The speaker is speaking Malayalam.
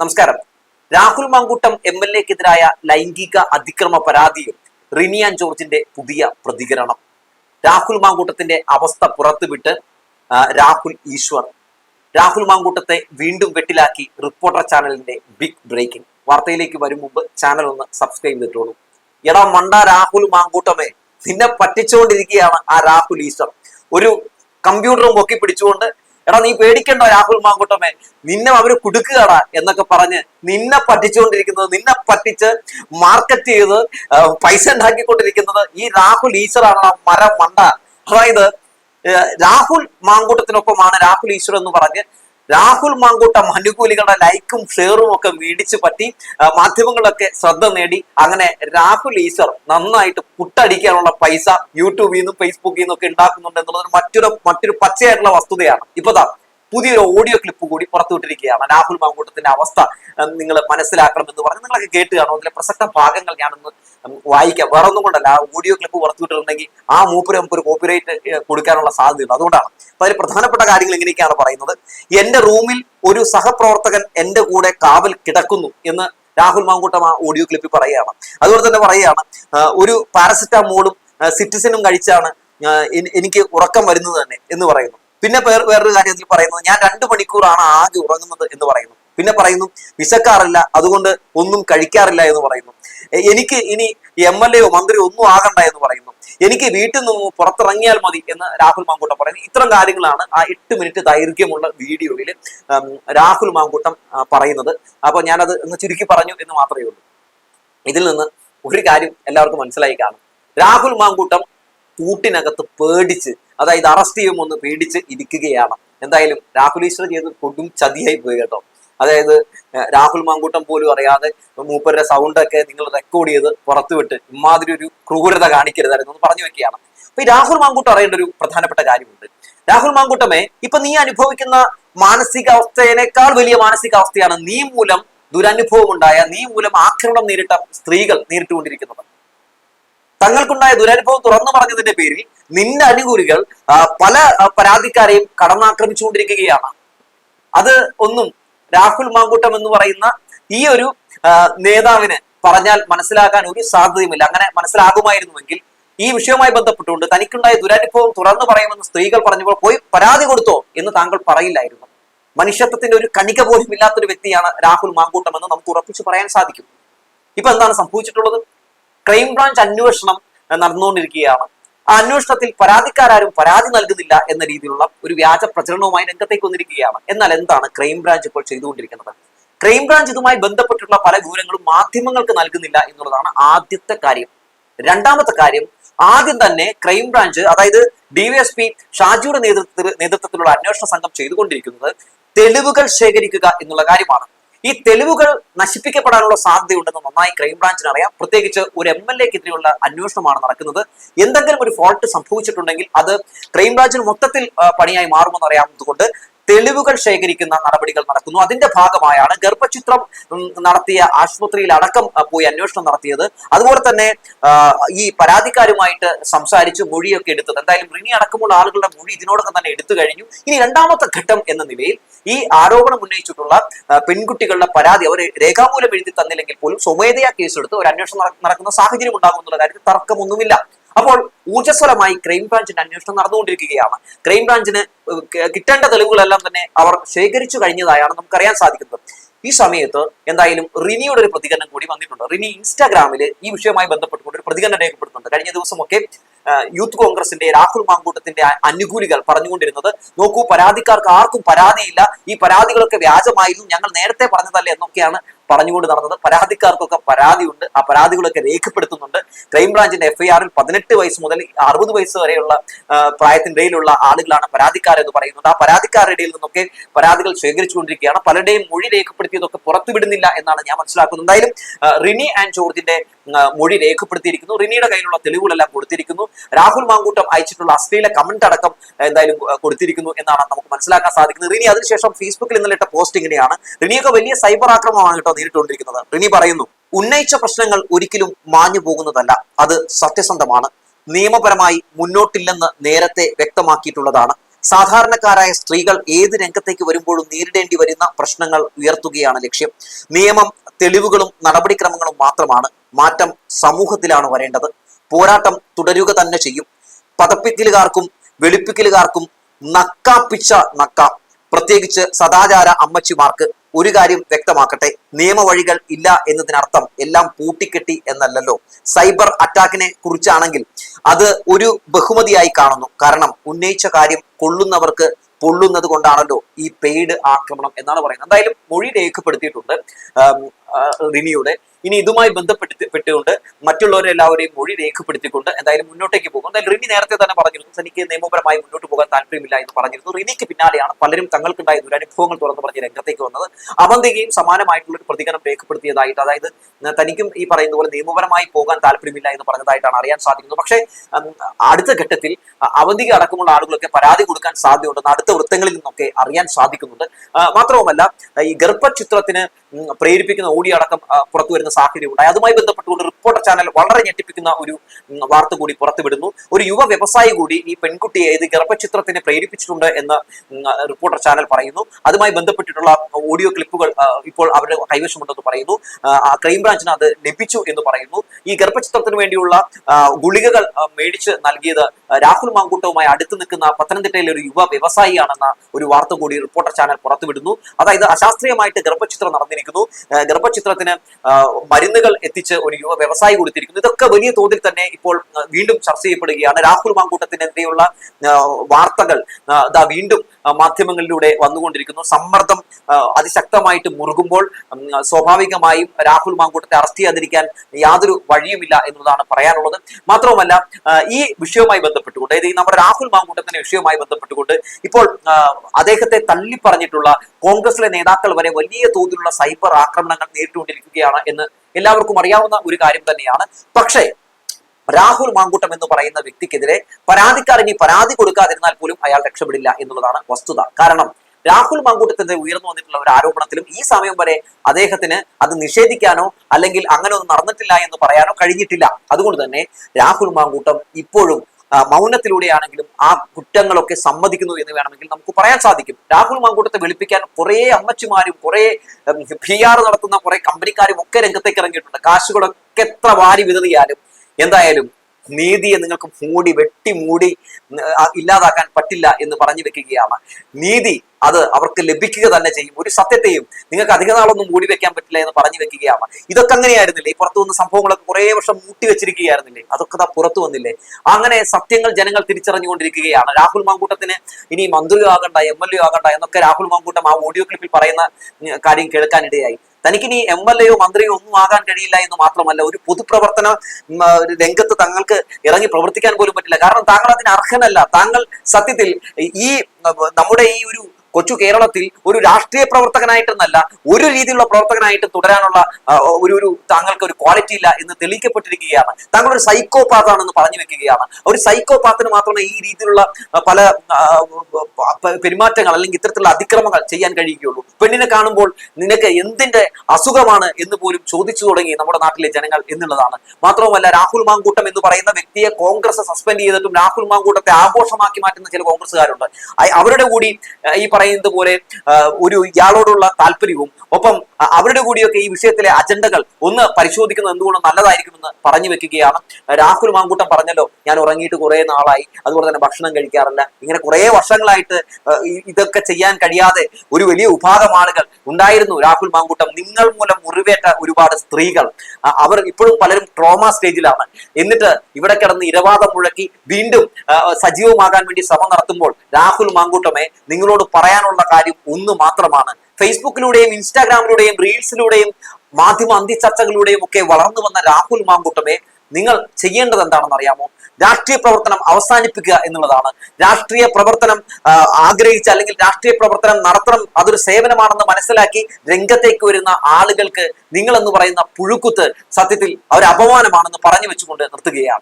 നമസ്കാരം. രാഹുൽ മാങ്കൂട്ടം എം എൽ എക്കെതിരായ ലൈംഗിക അതിക്രമ പരാതിയും റിനിയൻ ജോർജിന്റെ പുതിയ പ്രതികരണം. രാഹുൽ മാങ്കൂട്ടത്തിന്റെ അവസ്ഥ പുറത്തുവിട്ട് രാഹുൽ ഈശ്വർ. രാഹുൽ മാങ്കൂട്ടത്തെ വീണ്ടും വെട്ടിലാക്കി റിപ്പോർട്ടർ ചാനലിന്റെ ബിഗ് ബ്രേക്കിംഗ് വാർത്തയിലേക്ക് വരും മുമ്പ് ചാനൽ ഒന്ന് സബ്സ്ക്രൈബ് ചെയ്തിട്ടുള്ളൂ എടാ മണ്ട രാഹുൽ മാങ്കൂട്ടമേ നിന്നെ പറ്റിച്ചുകൊണ്ടിരിക്കുകയാണ് ആ രാഹുൽ ഈശ്വർ. ഒരു കമ്പ്യൂട്ടറും പൊക്കി പിടിച്ചുകൊണ്ട് എടാ നീ പേടിക്കണ്ടോ രാഹുൽ മാങ്കൂട്ടമേ. നിന്നെ അവർ കുടുക്കുകടാ എന്നൊക്കെ പറഞ്ഞ് നിന്നെ പറ്റിച്ചുകൊണ്ടിരിക്കുന്നത് നിന്നെ പറ്റിച്ച് മാർക്കറ്റ് ചെയ്ത് പൈസ ഉണ്ടാക്കിക്കൊണ്ടിരിക്കുന്നത് ഈ രാഹുൽ ഈശ്വറാണ് മരം മണ്ട അതായത് രാഹുൽ മാങ്കൂട്ടത്തിനൊപ്പമാണ് രാഹുൽ ഈശ്വർ എന്ന് പറഞ്ഞ് രാഹുൽ മാങ്കൂട്ടം അനുകൂലികളുടെ ലൈക്കും ഷെയറും ഒക്കെ മേടിച്ചു പറ്റി മാധ്യമങ്ങളൊക്കെ ശ്രദ്ധ നേടി. അങ്ങനെ രാഹുൽ ഈശ്വർ നന്നായിട്ട് പുട്ടടിക്കാനുള്ള പൈസ യൂട്യൂബിൽ നിന്നും ഫേസ്ബുക്കിൽ നിന്നും ഒക്കെ ഉണ്ടാക്കുന്നുണ്ട് എന്നുള്ളത് മറ്റൊരു മറ്റൊരു പച്ചയായിട്ടുള്ള വസ്തുതയാണ്. ഇപ്പതാ പുതിയൊരു ഓഡിയോ ക്ലിപ്പ് കൂടി പുറത്തുവിട്ടിരിക്കുകയാണ് രാഹുൽ മാങ്കൂട്ടത്തിന്റെ അവസ്ഥ നിങ്ങൾ മനസ്സിലാക്കണം എന്ന് പറഞ്ഞ് നിങ്ങളൊക്കെ കേട്ട് കാണും. അതിലെ പ്രസക്ത ഭാഗങ്ങൾ ഞാനൊന്ന് വായിക്കാം. വേറെ ഒന്നും കൊണ്ടല്ല ആ ഓഡിയോ ക്ലിപ്പ് പുറത്തുവിട്ടിട്ടുണ്ടെങ്കിൽ ആ മൂപ്പര് നമുക്ക് ഒരു കോപ്പിറൈറ്റ് കൊടുക്കാനുള്ള സാധ്യതയുണ്ട്. അതുകൊണ്ടാണ്. അപ്പൊ അതിൽ പ്രധാനപ്പെട്ട കാര്യങ്ങൾ ഇങ്ങനെയൊക്കെയാണ് പറയുന്നത്. എന്റെ റൂമിൽ ഒരു സഹപ്രവർത്തകൻ എന്റെ കൂടെ കാവൽ കിടക്കുന്നു എന്ന് രാഹുൽ മാങ്കൂട്ടം ആ ഓഡിയോ ക്ലിപ്പിൽ പറയുകയാണ്. അതുപോലെ തന്നെ പറയുകയാണ് ഒരു പാരസെറ്റാമോളും സിറ്റിസനും കഴിച്ചാണ് എനിക്ക് ഉറക്കം വരുന്നത് തന്നെ എന്ന് പറയുന്നു. പിന്നെ വേറെ വേറൊരു കാര്യത്തിൽ പറയുന്നത് ഞാൻ രണ്ടു മണിക്കൂറാണ് ആകെ ഉറങ്ങുന്നത് എന്ന് പറയുന്നു. പിന്നെ പറയുന്നു വിശക്കാറില്ല അതുകൊണ്ട് ഒന്നും കഴിക്കാറില്ല എന്ന് പറയുന്നു. എനിക്ക് ഇനി എം എൽ എയോ മന്ത്രിയോ ഒന്നും ആകണ്ട എന്ന് പറയുന്നു. എനിക്ക് വീട്ടിൽ നിന്ന് പുറത്തിറങ്ങിയാൽ മതി എന്ന് രാഹുൽ മാങ്കൂട്ടം പറയുന്നു. ഇത്തരം കാര്യങ്ങളാണ് ആ എട്ട് മിനിറ്റ് ദൈർഘ്യമുള്ള വീഡിയോയിൽ രാഹുൽ മാങ്കൂട്ടം പറയുന്നത്. അപ്പൊ ഞാനത് ഒന്ന് ചുരുക്കി പറഞ്ഞു എന്ന് മാത്രമേ ഉള്ളൂ. ഇതിൽ നിന്ന് ഒരു കാര്യം എല്ലാവർക്കും മനസ്സിലായി കാണും. രാഹുൽ മാങ്കൂട്ടം കൂട്ടിനകത്ത് പേടിച്ച് അതായത് അറസ്റ്റ് ചെയ്യുമെന്ന് പേടിച്ച് ഇരിക്കുകയാണ്. എന്തായാലും രാഹുൽ ഈശ്വർ ചെയ്ത് കൊടും ചതിയായി പോയി കേട്ടോ. അതായത് രാഹുൽ മാങ്കൂട്ടം പോലും അറിയാതെ മൂപ്പരുടെ സൗണ്ട് ഒക്കെ നിങ്ങൾ റെക്കോർഡ് ചെയ്ത് പുറത്തുവിട്ട് ഇമാതിരി ഒരു ക്രൂരത കാണിക്കരുതായിരുന്നു എന്ന് പറഞ്ഞു വെക്കുകയാണ്. അപ്പൊ ഈ രാഹുൽ മാങ്കൂട്ടം അറിയേണ്ട ഒരു പ്രധാനപ്പെട്ട കാര്യമുണ്ട്. രാഹുൽ മാങ്കൂട്ടമേ ഇപ്പൊ നീ അനുഭവിക്കുന്ന മാനസികാവസ്ഥയേക്കാൾ വലിയ മാനസികാവസ്ഥയാണ് നീ മൂലം ദുരനുഭവം ഉണ്ടായ നീ മൂലം ആക്രമണം നേരിട്ട സ്ത്രീകൾ നേരിട്ടുകൊണ്ടിരിക്കുന്നത്. തങ്ങൾക്കുണ്ടായ ദുരനുഭവം തുറന്നു പറഞ്ഞതിന്റെ പേരിൽ നിന്റെ അനുകൂലികൾ പല പരാതിക്കാരെയും കടന്നാക്രമിച്ചുകൊണ്ടിരിക്കുകയാണ്. അത് ഒന്നും രാഹുൽ മാങ്കൂട്ടം എന്ന് പറയുന്ന ഈ ഒരു നേതാവിന് പറഞ്ഞാൽ മനസ്സിലാക്കാൻ ഒരു സാധ്യതയുമില്ല. അങ്ങനെ മനസ്സിലാകുമായിരുന്നുവെങ്കിൽ ഈ വിഷയവുമായി ബന്ധപ്പെട്ടുകൊണ്ട് തനിക്കുണ്ടായ ദുരനുഭവം തുറന്നു പറയുമെന്ന് സ്ത്രീകൾ പറഞ്ഞപ്പോൾ പോയി പരാതി കൊടുത്തോ എന്ന് താങ്കൾ പറയില്ലായിരുന്നു. മനുഷ്യത്വത്തിന്റെ ഒരു കണിക പോലും ഇല്ലാത്തൊരു വ്യക്തിയാണ് രാഹുൽ മാങ്കൂട്ടം എന്ന് നമുക്ക് ഉറപ്പിച്ചു പറയാൻ സാധിക്കും. ഇപ്പൊ എന്താണ് സംഭവിച്ചിട്ടുള്ളത്? ക്രൈംബ്രാഞ്ച് അന്വേഷണം നടന്നുകൊണ്ടിരിക്കുകയാണ്. ആ അന്വേഷണത്തിൽ പരാതിക്കാരും പരാതി നൽകുന്നില്ല എന്ന രീതിയിലുള്ള ഒരു വ്യാജ പ്രചരണവുമായി രംഗത്തേക്ക് വന്നിരിക്കുകയാണ്. എന്നാൽ എന്താണ് ക്രൈംബ്രാഞ്ച് ഇപ്പോൾ ചെയ്തുകൊണ്ടിരിക്കുന്നത്? ക്രൈംബ്രാഞ്ച് ഇതുമായി ബന്ധപ്പെട്ടിട്ടുള്ള പല വിവരങ്ങളും മാധ്യമങ്ങൾക്ക് നൽകുന്നില്ല എന്നുള്ളതാണ് ആദ്യത്തെ കാര്യം. രണ്ടാമത്തെ കാര്യം ആദ്യം തന്നെ ക്രൈംബ്രാഞ്ച് അതായത് ഡിവൈഎസ്പി ഷാജിയുടെ നേതൃത്വത്തിൽ നേതൃത്വത്തിലുള്ള അന്വേഷണ സംഘം ചെയ്തുകൊണ്ടിരിക്കുന്നത് തെളിവുകൾ ശേഖരിക്കുക എന്നുള്ള കാര്യമാണ്. ഈ തെളിവുകൾ നശിപ്പിക്കപ്പെടാനുള്ള സാധ്യതയുണ്ടെന്ന് നന്നായി ക്രൈംബ്രാഞ്ചിന് അറിയാം. പ്രത്യേകിച്ച് ഒരു എം എൽ എക്കെതിരെയുള്ള അന്വേഷണമാണ് നടക്കുന്നത്. എന്തെങ്കിലും ഒരു ഫോൾട്ട് സംഭവിച്ചിട്ടുണ്ടെങ്കിൽ അത് ക്രൈംബ്രാഞ്ചിന് മൊത്തത്തിൽ പണിയായി മാറുമെന്ന് അറിയാവുന്നതുകൊണ്ട് തെളിവുകൾ ശേഖരിക്കുന്ന നടപടികൾ നടക്കുന്നു. അതിന്റെ ഭാഗമായാണ് ഗർഭചിത്രം നടത്തിയ ആശുപത്രിയിൽ അടക്കം പോയി അന്വേഷണം നടത്തിയത്. അതുപോലെ തന്നെ ഈ പരാതിക്കാരുമായിട്ട് സംസാരിച്ച് മൊഴിയൊക്കെ എടുത്തത്. എന്തായാലും റിനി അടക്കമുള്ള ആളുകളുടെ മൊഴി ഇതിനോടൊപ്പം തന്നെ എടുത്തു കഴിഞ്ഞു. ഇനി രണ്ടാമത്തെ ഘട്ടം എന്ന നിലയിൽ ഈ ആരോപണം ഉന്നയിച്ചിട്ടുള്ള പെൺകുട്ടികളുടെ പരാതി അവർ രേഖാമൂലം എഴുതി തന്നില്ലെങ്കിൽ പോലും സ്വമേധയാ കേസെടുത്ത് ഒരു അന്വേഷണം നടക്കുന്ന സാഹചര്യം ഉണ്ടാകുമെന്നുള്ള കാര്യത്തിൽ തർക്കമൊന്നുമില്ല. അപ്പോൾ ഊർജസ്വലമായി ക്രൈംബ്രാഞ്ചിന്റെ അന്വേഷണം നടന്നുകൊണ്ടിരിക്കുകയാണ്. ക്രൈംബ്രാഞ്ചിന് കിട്ടേണ്ട തെളിവുകളെല്ലാം തന്നെ അവർ ശേഖരിച്ചു കഴിഞ്ഞതായാണ് നമുക്കറിയാൻ സാധിക്കുന്നത്. ഈ സമയത്ത് എന്തായാലും റിനിയുടെ ഒരു പ്രതികരണം കൂടി വന്നിട്ടുണ്ട്. റിനി ഇൻസ്റ്റാഗ്രാമിൽ ഈ വിഷയവുമായി ബന്ധപ്പെട്ടുകൊണ്ട് ഒരു പ്രതികരണം രേഖപ്പെടുത്തുന്നുണ്ട്. കഴിഞ്ഞ ദിവസമൊക്കെ യൂത്ത് കോൺഗ്രസിന്റെ രാഹുൽ മാങ്കൂട്ടത്തിന്റെ അനുകൂലികൾ പറഞ്ഞുകൊണ്ടിരുന്നത് നോക്കൂ പരാതിക്കാർക്ക് ആർക്കും പരാതിയില്ല. ഈ പരാതികളൊക്കെ വ്യാജമായിരുന്നു. ഞങ്ങൾ നേരത്തെ പറഞ്ഞതല്ലേ എന്നൊക്കെയാണ് പറഞ്ഞുകൊണ്ട് നടന്നത്. പരാതിക്കാർക്കൊക്കെ പരാതിയുണ്ട്. ആ പരാതികളൊക്കെ രേഖപ്പെടുത്തുന്നുണ്ട്. ക്രൈംബ്രാഞ്ചിന്റെ എഫ്ഐആറിൽ പതിനെട്ട് വയസ്സ് മുതൽ അറുപത് വയസ്സ് വരെയുള്ള പ്രായത്തിനിടയിലുള്ള ആളുകളാണ് പരാതിക്കാരെന്ന് പറയുന്നത്. ആ പരാതിക്കാരുടെ ഇടയിൽ നിന്നൊക്കെ പരാതികൾ ശേഖരിച്ചുകൊണ്ടിരിക്കുകയാണ്. പലരുടെയും മൊഴി രേഖപ്പെടുത്തിയതൊക്കെ പുറത്തുവിടുന്നില്ല എന്നാണ് ഞാൻ മനസ്സിലാക്കുന്നത്. എന്തായാലും റിനി ആൻഡ് ജോർജിന്റെ മൊഴി രേഖപ്പെടുത്തിയിരിക്കുന്നു. റിനിയുടെ കയ്യിലുള്ള തെളിവുകളെല്ലാം കൊടുത്തിരിക്കുന്നു. രാഹുൽ മാങ്കൂട്ടം അയച്ചിട്ടുള്ള അശ്ലീല കമന്റ് അടക്കം എന്തായാലും കൊടുത്തിരിക്കുന്നു എന്നാണ് നമുക്ക് മനസ്സിലാക്കാൻ സാധിക്കുന്നത്. റിനി അതിനുശേഷം ഫേസ്ബുക്കിൽ ഇന്നലെ ഇട്ട പോസ്റ്റ് ഇങ്ങനെയാണ്. റിനിയൊക്കെ വലിയ സൈബർ ആക്രമണമാണ് കേട്ടോ നേരിട്ടുകൊണ്ടിരിക്കുന്നത്. റിനി പറയുന്നു ഉന്നയിച്ച പ്രശ്നങ്ങൾ ഒരിക്കലും മാഞ്ഞു പോകുന്നതല്ല. അത് സത്യസന്ധമാണ്. നിയമപരമായി മുന്നോട്ടില്ലെന്ന് നേരത്തെ വ്യക്തമാക്കിയിട്ടുള്ളതാണ്. സാധാരണക്കാരായ സ്ത്രീകൾ ഏത് രംഗത്തേക്ക് വരുമ്പോഴും നേരിടേണ്ടി വരുന്ന പ്രശ്നങ്ങൾ ഉയർത്തുകയാണ് ലക്ഷ്യം. നിയമം തെളിവുകളും നടപടിക്രമങ്ങളും മാത്രമാണ്. മാറ്റം സമൂഹത്തിലാണ് വരേണ്ടത്. പോരാട്ടം തുടരുക തന്നെ ചെയ്യും. പതപ്പിക്കലുകാർക്കും വെളുപ്പിക്കലുകാർക്കും നക്കാപ്പിച്ച നക്ക. പ്രത്യേകിച്ച് സദാചാര അമ്മച്ചിമാർക്ക് ഒരു കാര്യം വ്യക്തമാക്കട്ടെ. നിയമവഴികൾ ഇല്ല എന്നതിനർത്ഥം എല്ലാം പൂട്ടിക്കെട്ടി എന്നല്ലല്ലോ. സൈബർ അറ്റാക്കിനെ കുറിച്ചാണെങ്കിൽ അത് ഒരു ബഹുമതിയായി കാണുന്നു. കാരണം ഉന്നയിച്ച കാര്യം കൊള്ളുന്നവർക്ക് പൊള്ളുന്നത് കൊണ്ടാണല്ലോ ഈ പെയ്ഡ് ആക്രമണം എന്നാണ് പറയുന്നത്. എന്തായാലും മൊഴി രേഖപ്പെടുത്തിയിട്ടുണ്ട്. റിനിയുടെ. ഇനി ഇതുമായി ബന്ധപ്പെട്ടുകൊണ്ട് മറ്റുള്ളവരെ എല്ലാവരെയും മൊഴി രേഖപ്പെടുത്തിക്കൊണ്ട് എന്തായാലും മുന്നോട്ടേക്ക് പോകും. എന്തായാലും റിനി നേരത്തെ തന്നെ പറഞ്ഞിരുന്നു തനിക്ക് നിയമപരമായി മുന്നോട്ട് പോകാൻ താല്പര്യമില്ല എന്ന് പറഞ്ഞിരുന്നു. റിനിക്ക് പിന്നാലെയാണ് പലരും തങ്ങൾക്കുണ്ടായ ദുരനുഭവങ്ങൾ തുറന്നു പറഞ്ഞ് രംഗത്തേക്ക് വന്നത്. അവന്തികയും സമാനമായിട്ടുള്ള ഒരു പ്രതികരണം രേഖപ്പെടുത്തിയതായിട്ട് അതായത് തനിക്കും ഈ പറയുന്ന പോലെ നിയമപരമായി പോകാൻ താല്പര്യമില്ല എന്ന് പറഞ്ഞതായിട്ടാണ് അറിയാൻ സാധിക്കുന്നത്. പക്ഷേ അടുത്ത ഘട്ടത്തിൽ അവന്തിക അടക്കമുള്ള ആളുകളൊക്കെ പരാതി കൊടുക്കാൻ സാധ്യതയുണ്ടെന്ന് അടുത്ത വൃത്തങ്ങളിൽ നിന്നൊക്കെ അറിയാൻ സാധിക്കുന്നുണ്ട്. മാത്രവുമല്ല ഈ ഗർഭചിത്രത്തിന് ചിത്രത്തിന് പ്രേരിപ്പിക്കുന്ന ഓടിയടക്കം പുറത്തു വരുന്ന സാഹചര്യം ഉണ്ടായി അതുമായി ബന്ധപ്പെട്ടുകൊണ്ട് റിപ്പോർട്ടർ ചാനൽ വളരെ ഞെട്ടിപ്പിക്കുന്ന ഒരു വാർത്ത കൂടി പുറത്തുവിടുന്നു. ഒരു യുവ വ്യവസായി കൂടി ഈ പെൺകുട്ടിയെ ഇത് ഗർഭചിത്രത്തിന് പ്രേരിപ്പിച്ചിട്ടുണ്ട് എന്ന് റിപ്പോർട്ടർ ചാനൽ പറയുന്നു. അതുമായി ബന്ധപ്പെട്ടിട്ടുള്ള ഓഡിയോ ക്ലിപ്പുകൾ ഇപ്പോൾ അവരുടെ കൈവശമുണ്ടെന്ന് പറയുന്നു. ക്രൈംബ്രാഞ്ചിന് അത് ലഭിച്ചു എന്ന് പറയുന്നു. ഈ ഗർഭചിത്രത്തിന് വേണ്ടിയുള്ള ഗുളികകൾ മേടിച്ച് നൽകിയത് രാഹുൽ മാങ്കൂട്ടവുമായി അടുത്ത് നിൽക്കുന്ന പത്തനംതിട്ടയിലെ ഒരു യുവ വ്യവസായിയാണെന്ന ഒരു വാർത്ത കൂടി റിപ്പോർട്ടർ ചാനൽ പുറത്തുവിടുന്നു. അതായത് അശാസ്ത്രീയമായിട്ട് ഗർഭചിത്രം നടന്നിരിക്കുന്നു. ഗർഭചിത്രത്തിന് മരുന്നുകൾ എത്തിച്ച് ഒരു യുവ വ്യവസായി കൊടുത്തിരിക്കുന്നു. ഇതൊക്കെ വലിയ തോതിൽ തന്നെ ഇപ്പോൾ വീണ്ടും ചർച്ച ചെയ്യപ്പെടുകയാണ്. രാഹുൽ മാങ്കൂട്ടത്തിനെതിരെയുള്ള വാർത്തകൾ ഇതാ വീണ്ടും മാധ്യമങ്ങളിലൂടെ വന്നുകൊണ്ടിരിക്കുന്നു. സമ്മർദ്ദം അതിശക്തമായിട്ട് മുറുകുമ്പോൾ സ്വാഭാവികമായും രാഹുൽ മാങ്കൂട്ടത്തെ അറസ്റ്റ് ചെയ്യാതിരിക്കാൻ യാതൊരു വഴിയുമില്ല എന്നതാണ് പറയാനുള്ളത്. മാത്രവുമല്ല ഈ വിഷയവുമായി ബന്ധപ്പെട്ടുകൊണ്ട് അതായത് നമ്മുടെ രാഹുൽ മാങ്കൂട്ടത്തിന്റെ വിഷയവുമായി ബന്ധപ്പെട്ടുകൊണ്ട് ഇപ്പോൾ അദ്ദേഹത്തെ തള്ളിപ്പറഞ്ഞിട്ടുള്ള കോൺഗ്രസിലെ നേതാക്കൾ വരെ വലിയ തോതിലുള്ള സൈബർ ആക്രമണങ്ങൾ നേരിട്ടുകൊണ്ടിരിക്കുകയാണ് എന്ന് എല്ലാവർക്കും അറിയാവുന്ന ഒരു കാര്യം തന്നെയാണ്. പക്ഷേ രാഹുൽ മാങ്കൂട്ടം എന്ന് പറയുന്ന വ്യക്തിക്കെതിരെ പരാതിക്കാർ ഇനി പരാതി കൊടുക്കാതിരുന്നാൽ പോലും അയാൾ രക്ഷപ്പെടില്ല എന്നുള്ളതാണ് വസ്തുത. കാരണം രാഹുൽ മാങ്കൂട്ടത്തിന്റെ ഉയർന്നു വന്നിട്ടുള്ള ഒരു ആരോപണത്തിലും ഈ സമയം വരെ അദ്ദേഹത്തിന് അത് നിഷേധിക്കാനോ അല്ലെങ്കിൽ അങ്ങനെ ഒന്നും നടന്നിട്ടില്ല എന്ന് പറയാനോ കഴിഞ്ഞിട്ടില്ല. അതുകൊണ്ട് തന്നെ രാഹുൽ മാങ്കൂട്ടം ഇപ്പോഴും മൗനത്തിലൂടെയാണെങ്കിലും ആ കുറ്റങ്ങളൊക്കെ സമ്മതിക്കുന്നു എന്ന് വേണമെങ്കിൽ നമുക്ക് പറയാൻ സാധിക്കും. രാഹുൽ മാങ്കൂട്ടത്തെ വെളുപ്പിക്കാൻ കുറെ അമ്മച്ചിമാരും കുറെ പി ആർ നടത്തുന്ന കുറെ കമ്പനിക്കാരും ഒക്കെ രംഗത്തേക്ക് ഇറങ്ങിയിട്ടുണ്ട്. കാശുകളൊക്കെ എത്ര വാരി വിതറിയാലും എന്തായാലും നീതിയെ നിങ്ങൾക്ക് മൂടി വെട്ടി മൂടി ഇല്ലാതാക്കാൻ പറ്റില്ല എന്ന് പറഞ്ഞു വെക്കുകയാണ്. നീതി അത് അവർക്ക് ലഭിക്കുക തന്നെ ചെയ്യും. ഒരു സത്യത്തെയും നിങ്ങൾക്ക് അധിക നാളൊന്നും മൂടി വെക്കാൻ പറ്റില്ല എന്ന് പറഞ്ഞു വെക്കുകയാണ്. ഇതൊക്കെ അങ്ങനെയായിരുന്നില്ലേ? ഈ പുറത്തു വന്ന സംഭവങ്ങളൊക്കെ കുറേ വർഷം മൂട്ടി വെച്ചിരിക്കുകയായിരുന്നില്ലേ? അതൊക്കെ താ പുറത്തു വന്നില്ലേ? അങ്ങനെ സത്യങ്ങൾ ജനങ്ങൾ തിരിച്ചറിഞ്ഞുകൊണ്ടിരിക്കുകയാണ്. രാഹുൽ മാങ്കൂട്ടത്തിന് ഇനി മന്ത്രിയോ ആകണ്ട എം എൽ എ ആകണ്ട എന്നൊക്കെ രാഹുൽ മാങ്കൂട്ടം ആ ഓഡിയോ ക്ലിപ്പിൽ പറയുന്ന കാര്യം കേൾക്കാനിടയായി. തനിക്കിനി എം എൽ എയോ മന്ത്രിയോ ഒന്നും ആകാൻ കഴിയില്ല എന്ന് മാത്രമല്ല ഒരു പൊതുപ്രവർത്തന രംഗത്ത് താങ്കൾക്ക് ഇറങ്ങി പ്രവർത്തിക്കാൻ പോലും പറ്റില്ല. കാരണം താങ്കൾ അതിന് അർഹനല്ല. താങ്കൾ സത്യത്തിൽ ഈ നമ്മുടെ ഈ ഒരു കൊച്ചു കേരളത്തിൽ ഒരു രാഷ്ട്രീയ പ്രവർത്തകനായിട്ടെന്നല്ല ഒരു രീതിയിലുള്ള പ്രവർത്തകനായിട്ട് തുടരാനുള്ള ഒരു ഒരു താങ്കൾക്ക് ഒരു ക്വാളിറ്റി ഇല്ല എന്ന് തെളിയിക്കപ്പെട്ടിരിക്കുകയാണ്. താങ്കൾ ഒരു സൈക്കോപാത്ത് ആണെന്ന് പറഞ്ഞു വെക്കുകയാണ്. ഒരു സൈക്കോപാത്തിന് മാത്രമേ ഈ രീതിയിലുള്ള പല പെരുമാറ്റങ്ങൾ അല്ലെങ്കിൽ ഇത്തരത്തിലുള്ള അതിക്രമങ്ങൾ ചെയ്യാൻ കഴിയുകയുള്ളൂ. പെണ്ണിനെ കാണുമ്പോൾ നിനക്ക് എന്തിന്റെ അസുഖമാണ് എന്ന് പോലും ചോദിച്ചു തുടങ്ങി നമ്മുടെ നാട്ടിലെ ജനങ്ങൾ എന്നുള്ളതാണ്. മാത്രവുമല്ല രാഹുൽ മാങ്കൂട്ടം എന്ന് പറയുന്ന വ്യക്തിയെ കോൺഗ്രസ് സസ്പെൻഡ് ചെയ്തിട്ടും രാഹുൽ മാങ്കൂട്ടത്തെ ആഘോഷമാക്കി മാറ്റുന്ന ചില കോൺഗ്രസ്സുകാരുണ്ട്. അവരുടെ കൂടി ഈ ഈ പറയുന്നത് പോലെ ഒരു ഇയാളോടുള്ള താല്പര്യവും ഒപ്പം അവരുടെ കൂടിയൊക്കെ ഈ വിഷയത്തിലെ അജണ്ടകൾ ഒന്ന് പരിശോധിക്കുന്നത് എന്തുകൊണ്ട് നല്ലതായിരിക്കുമെന്ന് പറഞ്ഞു വെക്കുകയാണ്. രാഹുൽ മാങ്കൂട്ടം പറഞ്ഞല്ലോ ഞാൻ ഉറങ്ങിയിട്ട് കുറെ നാളായി അതുപോലെ തന്നെ ഭക്ഷണം കഴിക്കാറില്ല. ഇങ്ങനെ കുറേ വർഷങ്ങളായിട്ട് ഇതൊക്കെ ചെയ്യാൻ കഴിയാതെ ഒരു വലിയ വിഭാഗം ആളുകൾ ഉണ്ടായിരുന്നു രാഹുൽ മാങ്കൂട്ടം. നിങ്ങൾ മൂലം മുറിവേറ്റ ഒരുപാട് സ്ത്രീകൾ. അവർ ഇപ്പോഴും പലരും ട്രോമ സ്റ്റേജിലാണ്. എന്നിട്ട് ഇവിടെ കിടന്ന് ഇരവാദം മുഴക്കി വീണ്ടും സജീവമാകാൻ വേണ്ടി ശ്രമം നടത്തുമ്പോൾ രാഹുൽ മാങ്കൂട്ടമേ നിങ്ങളോട് പറയാനുള്ള കാര്യം ഒന്ന് മാത്രമാണ്. ഫേസ്ബുക്കിലൂടെയും ഇൻസ്റ്റാഗ്രാമിലൂടെയും റീൽസിലൂടെയും മാധ്യമ അന്തിചർച്ചകളിലൂടെയും ഒക്കെ വളർന്നു വന്ന രാഹുൽ മാങ്കൂട്ടമെ നിങ്ങൾ ചെയ്യേണ്ടത് എന്താണെന്ന് അറിയാമോ? രാഷ്ട്രീയ പ്രവർത്തനം അവസാനിപ്പിക്കുക എന്നുള്ളതാണ്. രാഷ്ട്രീയ പ്രവർത്തനം ആഗ്രഹിച്ച അല്ലെങ്കിൽ രാഷ്ട്രീയ പ്രവർത്തനം നടത്തണം അതൊരു സേവനമാണെന്ന് മനസ്സിലാക്കി രംഗത്തേക്ക് വരുന്ന ആളുകൾക്ക് നിങ്ങൾ എന്ന് പറയുന്ന പുഴുക്കുത്ത് സത്യത്തിൽ ഒരു അപമാനമാണെന്ന് പറഞ്ഞു വെച്ചുകൊണ്ട് നിർത്തുകയാണ്.